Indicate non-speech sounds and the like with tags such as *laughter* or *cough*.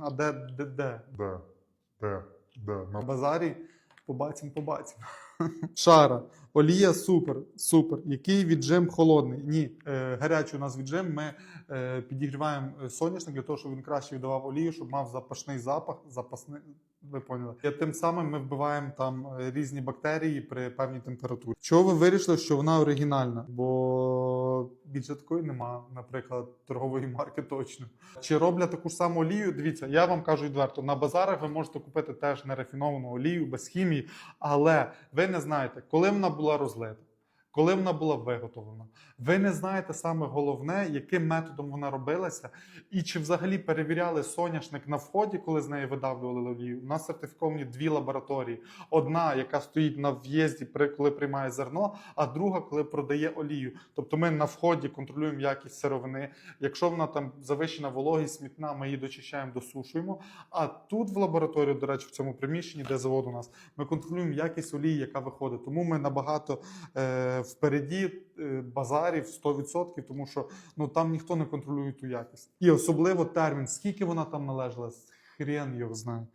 А де, де, де? Де? Де? Де? На базарі побачимо, побачимо. *laughs* Шара. Олія супер, супер. Який віджим холодний? Ні, е, гарячий у нас віджим. Ми е, підігріваємо е, соняшник для того, щоб він краще віддавав олію, щоб мав запашний запах, запасний. Ви поняли. І тим самим ми вбиваємо там е, різні бактерії при певній температурі. Чого ви вирішили, що вона оригінальна? Бо більше такої нема, наприклад, торгової марки точно. Чи роблять таку ж саму олію? Дивіться, я вам кажу відверто, на базарах ви можете купити теж нерафіновану олію без хімії, але ви не знаєте, коли вона була розлита. Коли вона була виготовлена, ви не знаєте саме головне, яким методом вона робилася, і чи взагалі перевіряли соняшник на вході, коли з неї видавлювали олію. У нас сертифіковані дві лабораторії: одна, яка стоїть на в'їзді, коли приймає зерно, а друга, коли продає олію. Тобто ми на вході контролюємо якість сировини. Якщо вона там завищена вологість, смітна, ми її дочищаємо, досушуємо. А тут в лабораторії, до речі, в цьому приміщенні, де завод у нас, ми контролюємо якість олії, яка виходить. Тому ми набагато е, впереді е, базарів 100%, тому що ну там ніхто не контролює ту якість. І особливо термін, скільки вона там належала, хрен його знає.